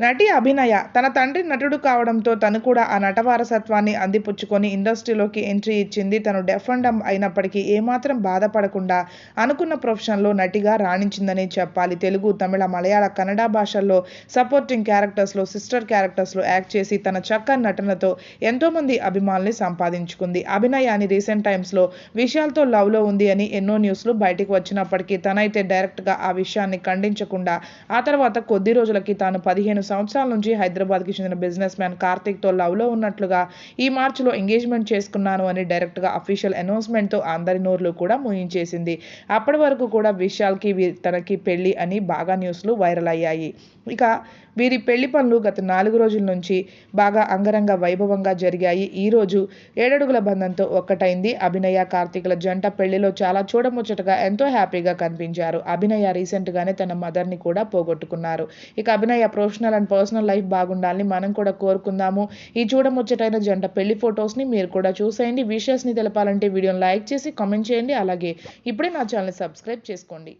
నటి అభినయ తన తండ్రి నటుడు కావడంతో తను కూడా ఆ నట వారసత్వాన్ని అందిపుచ్చుకొని ఇండస్ట్రీలోకి ఎంట్రీ ఇచ్చింది. తను డెఫ్ అండ్ డమ్ అయినప్పటికీ ఏమాత్రం బాధపడకుండా అనుకున్న ప్రొఫెషన్లో నటిగా రాణించిందని చెప్పాలి. తెలుగు తమిళ మలయాళ కన్నడ భాషల్లో సపోర్టింగ్ క్యారెక్టర్స్లో సిస్టర్ క్యారెక్టర్స్లో యాక్ట్ చేసి తన చక్కని నటనతో ఎంతోమంది అభిమానుల్ని సంపాదించుకుంది. అభినయ అని రీసెంట్ టైమ్స్లో విషయాలతో లవ్లో ఉంది అని ఎన్నో న్యూస్లు బయటికి వచ్చినప్పటికీ తనైతే డైరెక్ట్గా ఆ విషయాన్ని ఖండించకుండా ఆ తర్వాత కొద్ది రోజులకి తాను పదిహేను సంవత్సరాల నుంచి హైదరాబాద్కి చెందిన బిజినెస్ మ్యాన్ కార్తిక్తో లవ్లో ఉన్నట్లుగా ఈ మార్చిలో ఎంగేజ్మెంట్ చేసుకున్నాను అని డైరెక్ట్గా అఫీషియల్ అనౌన్స్మెంట్తో అందరి నోర్లు కూడా ముయించేసింది. అప్పటి వరకు కూడా విశాల్కి వీ- తనకి పెళ్ళి అని బాగా న్యూస్లు వైరల్ అయ్యాయి. ఇక వీరి పెళ్ళి పనులు గత నాలుగు రోజుల నుంచి బాగా అంగరంగ వైభవంగా జరిగాయి. ఈ రోజు ఏడడుగుల బంధంతో ఒక్కటైంది అభినయ కార్తీకుల జంట పెళ్ళిలో చాలా చూడముచ్చటగా ఎంతో హ్యాపీగా కనిపించారు. అభినయ రీసెంట్ గానే తన మదర్ని కూడా పోగొట్టుకున్నారు. ఇక Abhinaya professional and personal life బాగుండాలని మనం కూడా కోరుకుందాము. ఈ చూడముచ్చటైన జంట పెళ్ళి ఫొటోస్ని మీరు కూడా చూసేయండి. విషయస్ని తెలపాలంటే వీడియోని లైక్ చేసి కామెంట్ చేయండి. అలాగే ఇప్పుడే నా ఛానల్ సబ్స్క్రైబ్ చేసుకోండి.